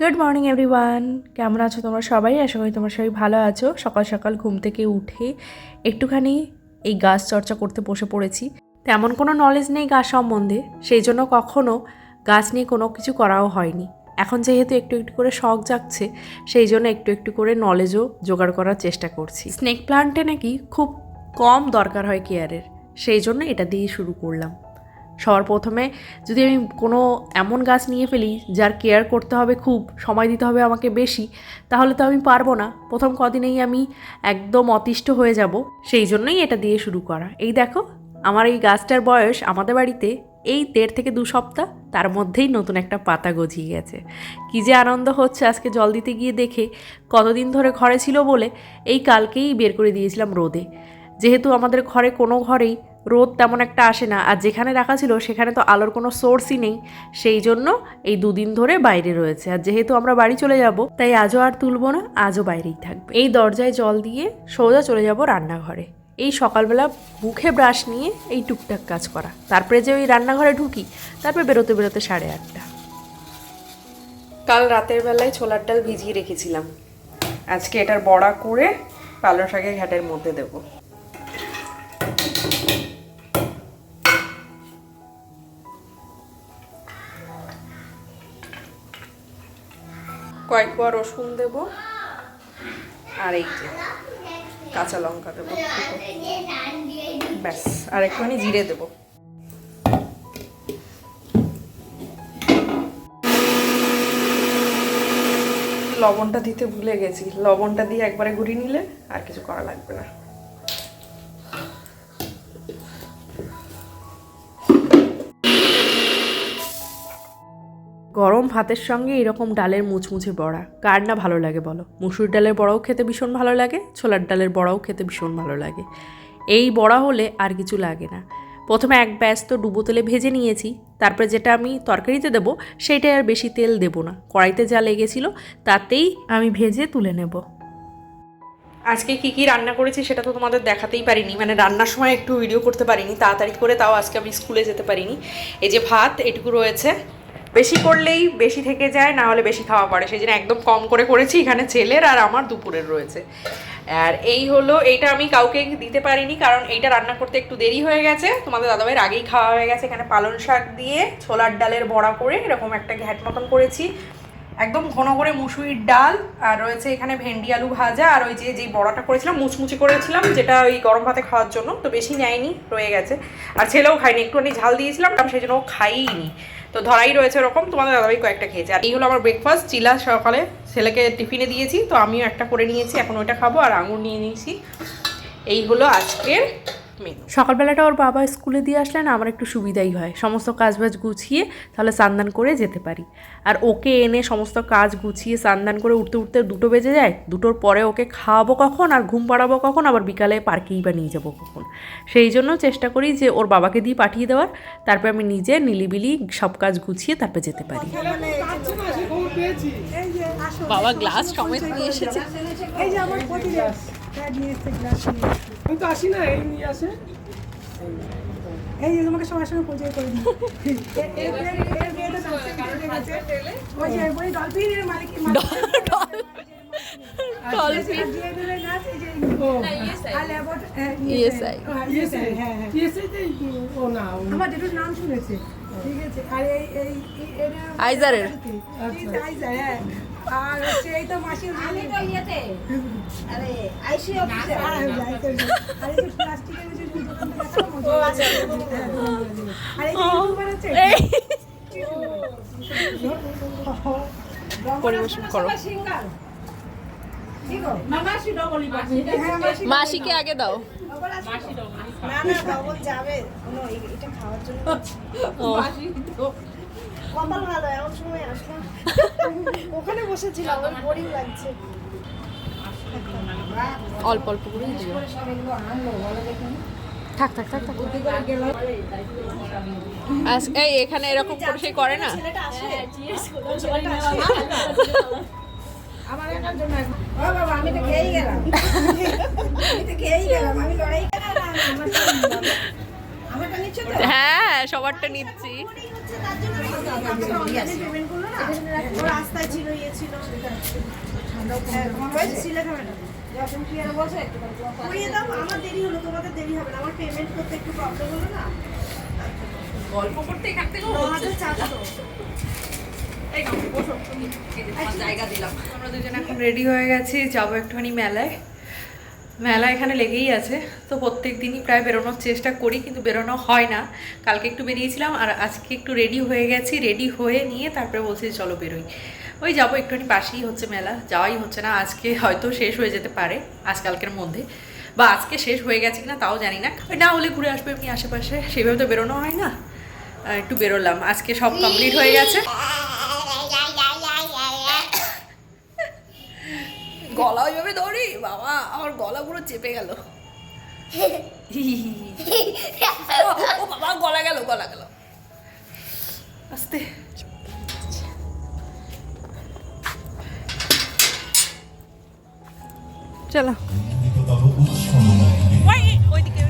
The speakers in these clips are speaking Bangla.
গুড মর্নিং এভরিওয়ান কেমন আছো তোমরা সবাই? আশা করি তোমরা সবাই ভালো আছো। সকাল সকাল ঘুম থেকে উঠে একটুখানি এই গাছ চর্চা করতে বসে পড়েছি। তেমন কোনো নলেজ নেই গাছ সম্বন্ধে। সেই জন্য কখনো গাছ নিয়ে কোনো কিছু করাও হয়নি। এখন যেহেতু একটু একটু করে শখ জাগছে, সেই জন্য একটু একটু করে নলেজও জোগাড় করার চেষ্টা করছি। স্নেক প্লান্টে নাকি খুব কম দরকার হয় কেয়ারের সেই জন্য এটা দিয়ে শুরু করলাম। সবার প্রথমে যদি আমি কোনো এমন গাছ নিয়ে ফেলি যার কেয়ার করতে হবে খুব, সময় দিতে হবে আমাকে বেশি, তাহলে তো আমি পারব না। প্রথম কদিনেই আমি একদম অতিষ্ঠ হয়ে যাব। সেই জন্যই এটা দিয়ে শুরু করা। এই দেখো, আমার এই গাছটার বয়স আমাদের বাড়িতে এই দেড় থেকে দু সপ্তাহ, তার মধ্যেই নতুন একটা পাতা গজিয়ে গেছে। কী যে আনন্দ হচ্ছে আজকে জল দিতে গিয়ে দেখে। কতদিন ধরে ঘরে ছিল বলে এই কালকেই বের করে দিয়েছিলাম রোদে। যেহেতু আমাদের ঘরে কোনো ঘরেই রোদ তেমন একটা আসে না। আর যেখানে রাখা ছিল, সেখানে তো আলোর কোনো সোর্সই নেই। সেই জন্য এই দুদিন ধরে বাইরে রয়েছে। আর যেহেতু আমরা বাড়ি চলে যাব, তাই আজও আর তুলবো না, আজও বাইরেই থাকবে। এই দরজায় জল দিয়ে সোজা চলে যাব রান্নাঘরে। এই সকালবেলা মুখে ব্রাশ নিয়ে এই টুকটাক কাজ করা। তারপরে যে ওই রান্নাঘরে ঢুকি, তারপরে বেরোতে বেরোতে সাড়ে আটটা। কাল রাতের বেলায় ছোলার ডাল ভিজিয়ে রেখেছিলাম। আজকে এটার বড়া করে পালং শাকের ঘাটের মধ্যে দেবো। কয়েক কোয়া রসুন দেব। আর এই যে কাঁচা লঙ্কা দেবো। ব্যাস আর একটুখানি জিরে দেবো। লবণটা দিতে ভুলে গেছি। লবণটা দিয়ে একবারে ঘুরিয়ে নিলে আর কিছু করা লাগবে না। গরম ভাতের সঙ্গে এরকম ডালের মুচমুচে বড়া। কার না ভালো লাগে বলো? মুসুর ডালের বড়াও খেতে ভীষণ ভালো লাগে, ছোলার ডালের বড়াও খেতে ভীষণ ভালো লাগে। এই বড়া হলে আর কিছু লাগে না। প্রথমে এক ব্যাস তো ডুবো তেলে ভেজে নিয়েছি, তারপরে যেটা আমি তরকারিতে দেবো, সেইটাই আর বেশি তেল দেবো না। কড়াইতে যা লেগেছিল, তাতেই আমি ভেজে তুলে নেব। আজকে কি কি রান্না করেছি সেটা তো তোমাদের দেখাতেই পারিনি মানে রান্নার সময় একটু ভিডিও করতে পারিনি, তাড়াতাড়ি করে তাও আজকে আমি স্কুলে যেতে পারিনি। এই যে ভাত, এটুকু রয়েছে। বেশি করলেই বেশি থেকে যায়, না হলে বেশি খাওয়া পড়ে। সেই জন্য একদম কম করে করেছি এখানে ছেলের আর আমার দুপুরের রয়েছে। আর এই হলো, এইটা আমি কাউকে দিতে পারিনি কারণ এইটা রান্না করতে একটু দেরি হয়ে গেছে। তোমাদের দাদাভাইয়ের আগেই খাওয়া হয়ে গেছে এখানে পালং শাক দিয়ে, ছোলার ডালের বড়া করে, এরকম একটা ঘ্যাট মতন করেছি। একদম ঘন করে মুসুরির ডাল, আর রয়েছে এখানে ভেন্ডি আলু ভাজা, আর ওই যে যেই বড়াটা করেছিলাম, মুচমুচি করেছিলাম, যেটা ওই গরম ভাতে খাওয়ার জন্য, তো বেশি নেয়নি, রয়ে গেছে। আর ছেলেও খায়নি, একটুখানি ঝাল দিয়েছিলাম কারণ সেই জন্য ও খাইনি তো ধরাই রয়েছে ওরকম, তোমাদের দাদাভাই কয়েকটা খেয়েছে। আর এই হলো আমার ব্রেকফাস্ট চিলা সকালে ছেলেকে টিফিনে দিয়েছি, তো আমিও একটা করে নিয়েছি, এখন ওইটা খাব, আর আঙুর নিয়ে নিয়েছি। এই হলো আজকের মেনু। সকালবেলাটা ওর বাবা স্কুলে দিয়ে আসলে না আমার একটু সুবিধাই হয়। সমস্ত কাজবাজ গুছিয়ে তাহলে স্নান করে যেতে পারি। আর ওকে এনে সমস্ত কাজ গুছিয়ে স্নান করে উঠতে উঠতে দুটো বেজে যায় দুটোর পরে ওকে খাওয়াবো কখন আর ঘুম পাড়াবো কখন আবার বিকালে পার্কেই বা নিয়ে যাব কখন। সেই জন্য চেষ্টা করি যে ওর বাবাকে দিয়ে পাঠিয়ে দেওয়ার তারপর আমি নিজে নিলিবিলি সব কাজ গুছিয়ে তারপর যেতে পারি। বাবা গ্লাস সমেত নিয়ে এসেছে। এই যে আমার প্রতিদিন। হ্যাঁ নিয়ে তোমাকে সবার সঙ্গে পরিচয় করে হ্যাঁ হ্যাঁ আমার যেটুকু নাম শুনেছে ঠিক আছে আর এই এই এই- আইজারের। আইজার হ্যাঁ। আর হচ্ছে এই তো মাসির আমি তো ইয়েতে। আরে আইসি অফিসে। আর এই যে প্লাস্টিকের যে দোকানটা দেখালাম ও আর এই যে ইউটিউবার আছে। পরিবেশন করো। মাসিকে আগে দাও। কপাল ভালো এমন সময় আসলাম ওখানে বসেছিলাম আমার বোরিং লাগছে অল্প অল্প করে দিও। থাক থাক থাক থাক। এই এখানে এরকম করে সে করে না? হ্যাঁ সবারটা নিচ্ছি। রাস্তায় ছিল ইয়ে ছিল। হ্যাঁ? আমার দেরি হলো তোমাদের দেরি হবে না। আমার পেমেন্ট করতে একটু প্রবলেম হলো না? গল্প করতে এখান জায়গা দিলাম আমরা দুজন এখন রেডি হয়ে গেছি, যাব একটুখানি মেলায়। মেলা এখানে লেগেই আছে, তো প্রত্যেক দিনই প্রায় বেরোনোর চেষ্টা করি, কিন্তু বেরোনো হয় না। কালকে একটু বেরিয়েছিলাম, আর আজকে একটু রেডি হয়ে গেছি রেডি হয়ে নিয়ে তারপরে বলছি চলো বেরোই। ওই যাব একটুখানি পাশেই হচ্ছে মেলা, যাওয়াই হচ্ছে না, আজকে হয়তো শেষ হয়ে যেতে পারে আজকালকের মধ্যে। বা আজকে শেষ হয়ে গেছে কিনা তাও জানি না না হলে ঘুরে আসবে এমনি আশেপাশে, সেভাবে তো বেরোনো হয় না। একটু বেরোলাম, আজকে সব কমপ্লিট হয়ে গেছে। গলা ওইভাবে ধরি? বাবা আমার গলা পুরো চেপে গেল। ও বাবা গলা গেল গলা গেল। আস্তে। চলো। ওইদিকে।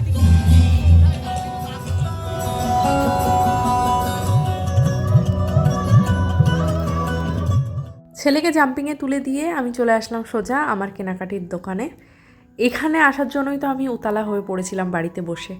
ছেলেকে জাম্পিংয়ে তুলে দিয়ে আমি চলে আসলাম সোজা আমার কেনাকাটির দোকানে। এখানে আসার জন্যই তো আমি উতালা হয়ে পড়েছিলাম বাড়িতে বসে।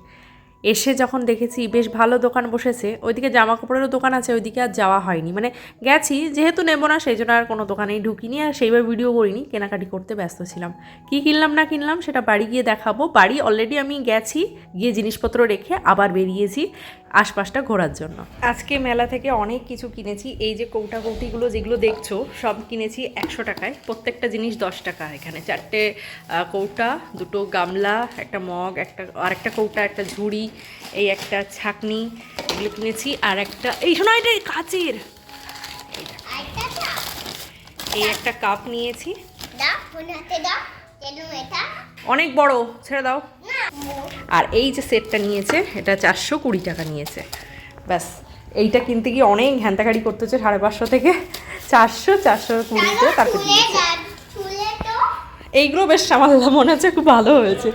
এসে যখন দেখেছি বেশ ভালো দোকান বসেছে, ওইদিকে জামা কাপড়েরও দোকান আছে, ওইদিকে আর যাওয়া হয়নি। মানে গেছি, যেহেতু নেব না, সেই জন্য আর কোনো দোকানেই ঢুকিনি, আর সেইভাবে ভিডিও করিনি, কেনাকাটি করতে ব্যস্ত ছিলাম। কি কিনলাম না কিনলাম, সেটা বাড়ি গিয়ে দেখাবো। বাড়ি অলরেডি আমি গেছি, গিয়ে জিনিসপত্র রেখে আবার বেরিয়েছি। আশপাশটা ঘোরার জন্য। আজকে মেলা থেকে অনেক কিছু কিনেছি। এই যে কৌটা কৌটিগুলো যেগুলো দেখছ সব কিনেছি একশো টাকায়। প্রত্যেকটা জিনিস দশ টাকা এখানে। চারটে কৌটা দুটো গামলা একটা মগ একটা আর একটা কৌটা একটা ঝুড়ি এই একটা ছাকনি এগুলো কিনেছি। আর একটা এই শোনা এটা কাচের। এই একটা কাপ নিয়েছি। অনেক বড় ছেড়ে দাও। আর এই যে সেটটা নিয়েছে এটা চারশো কুড়ি টাকা নিয়েছে। ব্যাস এইটা কিনতে গিয়ে অনেক ঘ্যান্তাকারি করতে হচ্ছে সাড়ে পাঁচশো থেকে চারশো চারশো কুড়িতে তারপর এইগুলো বেশ সামাল্লা মনে হচ্ছে খুব ভালো হয়েছে।